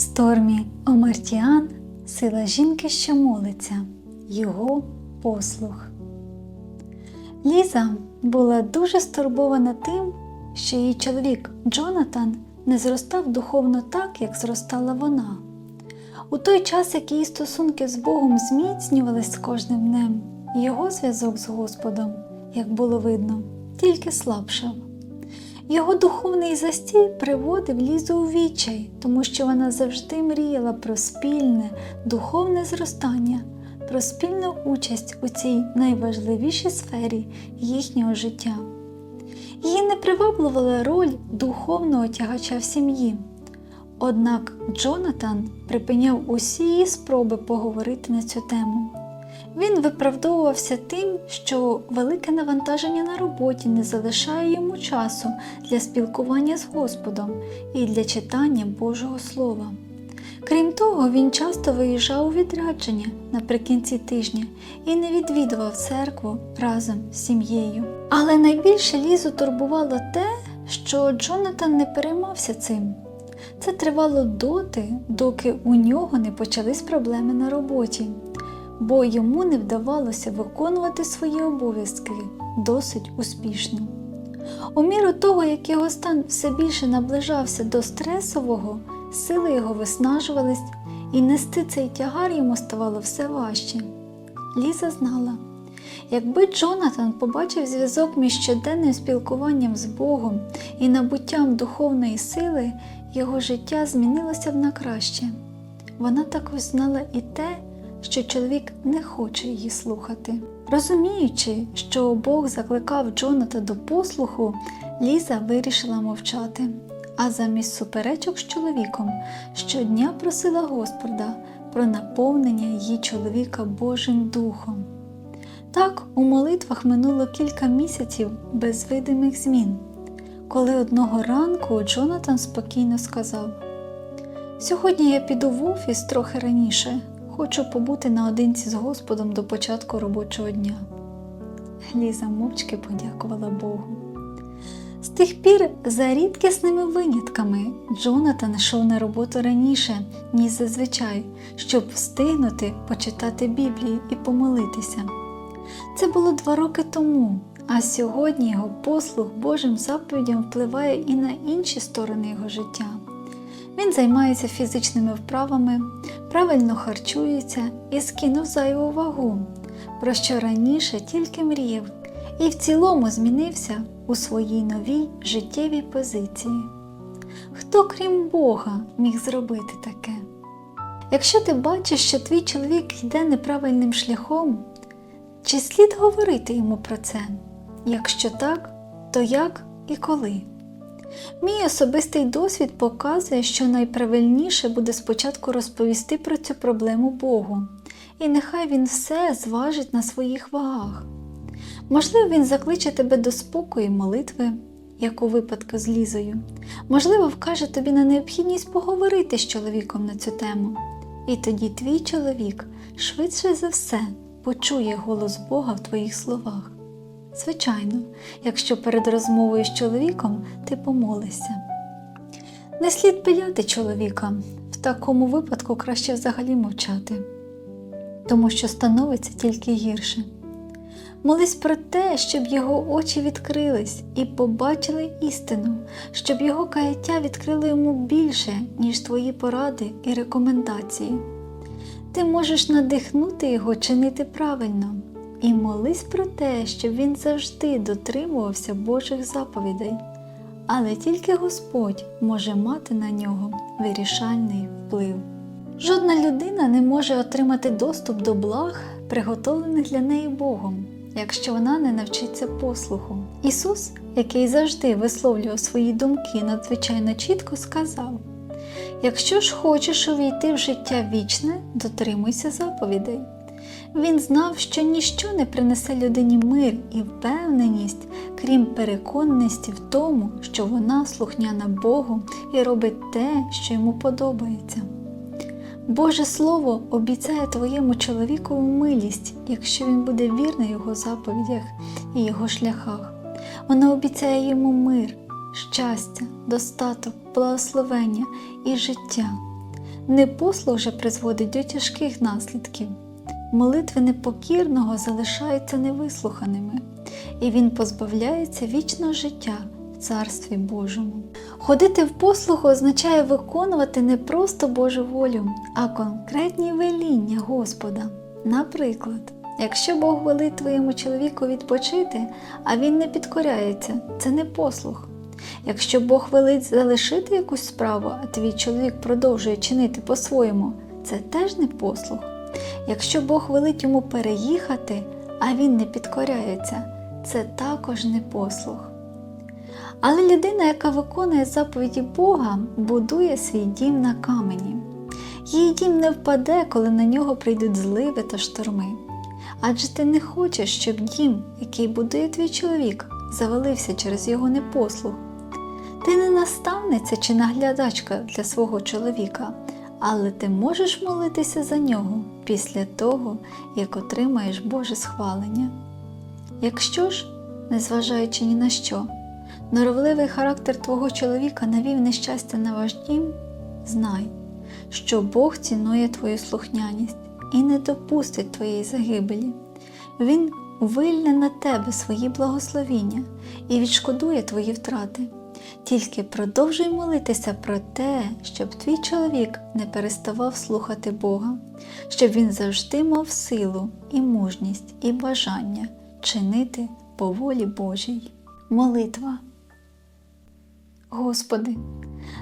Стормі Омартіан сила жінки, що молиться, його послух. Ліза була дуже стурбована тим, що її чоловік Джонатан не зростав духовно так, як зростала вона. У той час, як її стосунки з Богом зміцнювались з кожним днем, його зв'язок з Господом, як було видно, тільки слабшав. Його духовний застій приводив Лізу у відчай, тому що вона завжди мріяла про спільне духовне зростання, про спільну участь у цій найважливішій сфері їхнього життя. Її не приваблювала роль духовного тягача в сім'ї. Однак Джонатан припиняв усі її спроби поговорити на цю тему. Він виправдовувався тим, що велике навантаження на роботі не залишає йому часу для спілкування з Господом і для читання Божого Слова. Крім того, він часто виїжджав у відрядження наприкінці тижня і не відвідував церкву разом з сім'єю. Але найбільше Лізу турбувало те, що Джонатан не переймався цим. Це тривало доти, доки у нього не почались проблеми на роботі, бо йому не вдавалося виконувати свої обов'язки досить успішно. У міру того, як його стан все більше наближався до стресового, сили його виснажувались, і нести цей тягар йому ставало все важче. Ліза знала, якби Джонатан побачив зв'язок між щоденним спілкуванням з Богом і набуттям духовної сили, його життя змінилося б на краще. Вона також знала і те, що чоловік не хоче її слухати. Розуміючи, що Бог закликав Джоната до послуху, Ліза вирішила мовчати, а замість суперечок з чоловіком щодня просила Господа про наповнення її чоловіка Божим Духом. Так, у молитвах минуло кілька місяців без видимих змін, коли одного ранку Джонатан спокійно сказав: Сьогодні я піду в офіс трохи раніше, хочу побути наодинці з Господом до початку робочого дня. Ліза мовчки подякувала Богу. З тих пір, за рідкісними винятками, Джонатан йшов на роботу раніше, ніж зазвичай, щоб встигнути почитати Біблію і помолитися. Це було два роки тому, а сьогодні його послуг Божим заповідям впливає і на інші сторони його життя. Він займається фізичними вправами, правильно харчується і скинув зайву вагу, про що раніше тільки мріяв, і в цілому змінився у своїй новій життєвій позиції. Хто, крім Бога, міг зробити таке? Якщо ти бачиш, що твій чоловік йде неправильним шляхом, чи слід говорити йому про це? Якщо так, то як і коли? Мій особистий досвід показує, що найправильніше буде спочатку розповісти про цю проблему Богу, і нехай він все зважить на своїх вагах. Можливо, він закличе тебе до спокою і молитви, як у випадку з Лізою. Можливо, вкаже тобі на необхідність поговорити з чоловіком на цю тему. І тоді твій чоловік швидше за все почує голос Бога в твоїх словах. Звичайно, якщо перед розмовою з чоловіком ти помолишся. Не слід пиляти чоловіка, в такому випадку краще взагалі мовчати, тому що становиться тільки гірше. Молись про те, щоб його очі відкрились і побачили істину, щоб його каяття відкрило йому більше, ніж твої поради і рекомендації. Ти можеш надихнути його чинити правильно і молись про те, щоб він завжди дотримувався Божих заповідей, але тільки Господь може мати на нього вирішальний вплив. Жодна людина не може отримати доступ до благ, приготовлених для неї Богом, якщо вона не навчиться послуху. Ісус, який завжди висловлював свої думки надзвичайно чітко, сказав: Якщо ж хочеш увійти в життя вічне, дотримуйся заповідей. Він знав, що ніщо не принесе людині мир і впевненість, крім переконаності в тому, що вона слухняна Богу і робить те, що йому подобається. Боже Слово обіцяє твоєму чоловікову милість, якщо він буде вірний його заповідях і його шляхах. Вона обіцяє йому мир, щастя, достаток, благословення і життя. Непослух же призводить до тяжких наслідків. Молитви непокірного залишаються невислуханими, і він позбавляється вічного життя в Царстві Божому. Ходити в послуху означає виконувати не просто Божу волю, а конкретні веління Господа. Наприклад, якщо Бог велить твоєму чоловіку відпочити, а він не підкоряється, це не послух. Якщо Бог велить залишити якусь справу, а твій чоловік продовжує чинити по-своєму, це теж не послух. Якщо Бог велить йому переїхати, а він не підкоряється, це також не послух. Але людина, яка виконує заповіді Бога, будує свій дім на камені. Її дім не впаде, коли на нього прийдуть зливи та шторми. Адже ти не хочеш, щоб дім, який будує твій чоловік, завалився через його непослух. Ти не наставниця чи наглядачка для свого чоловіка, але ти можеш молитися за нього після того, як отримаєш Боже схвалення. Якщо ж, незважаючи ні на що, норовливий характер твого чоловіка навів нещастя на ваш дім, знай, що Бог цінує твою слухняність і не допустить твоєї загибелі. Він вильне на тебе свої благословіння і відшкодує твої втрати. Тільки продовжуй молитися про те, щоб твій чоловік не переставав слухати Бога, щоб він завжди мав силу і мужність і бажання чинити по волі Божій. Молитва. Господи,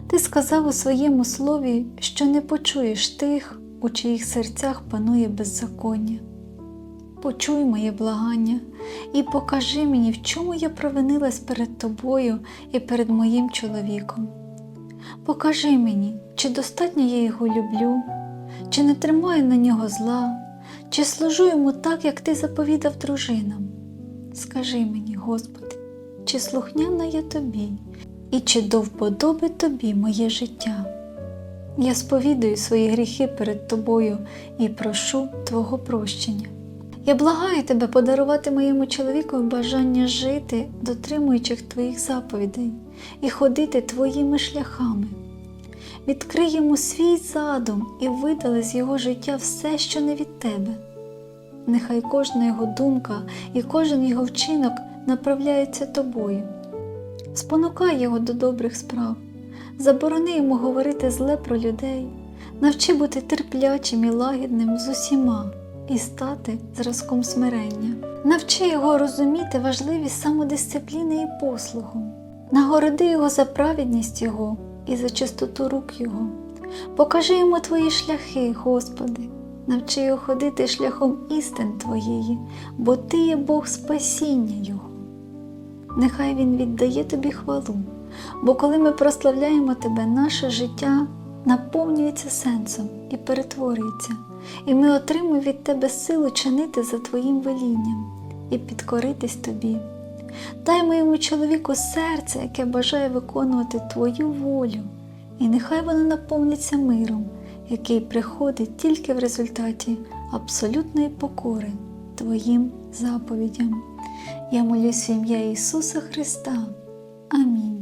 Ти сказав у своєму слові, що не почуєш тих, у чиїх серцях панує беззаконня. Почуй моє благання і покажи мені, в чому я провинилась перед тобою і перед моїм чоловіком. Покажи мені, чи достатньо я його люблю, чи не тримаю на нього зла, чи служу йому так, як ти заповідав дружинам. Скажи мені, Господи, чи слухняна я тобі, і чи до вподоби тобі моє життя? Я сповідую свої гріхи перед тобою і прошу Твого прощення. Я благаю тебе подарувати моєму чоловіку бажання жити, дотримуючих твоїх заповідей, і ходити твоїми шляхами. Відкрий йому свій задум і видали з його життя все, що не від тебе. Нехай кожна його думка і кожен його вчинок направляється тобою. Спонукай його до добрих справ, заборони йому говорити зле про людей, навчи бути терплячим і лагідним з усіма і стати зразком смирення. Навчи його розуміти важливість самодисципліни і послугу, нагороди його за праведність Його і за чистоту рук Його. Покажи йому твої шляхи, Господи, навчи його ходити шляхом істин Твоєї, бо Ти є Бог спасіння Його. Нехай Він віддає тобі хвалу, бо коли ми прославляємо Тебе, наше життя наповнюється сенсом і перетворюється, і ми отримуємо від Тебе силу чинити за Твоїм велінням і підкоритись Тобі. Дай моєму чоловіку серце, яке бажає виконувати Твою волю, і нехай воно наповниться миром, який приходить тільки в результаті абсолютної покори Твоїм заповідям. Я молюсь в ім'я Ісуса Христа. Амінь.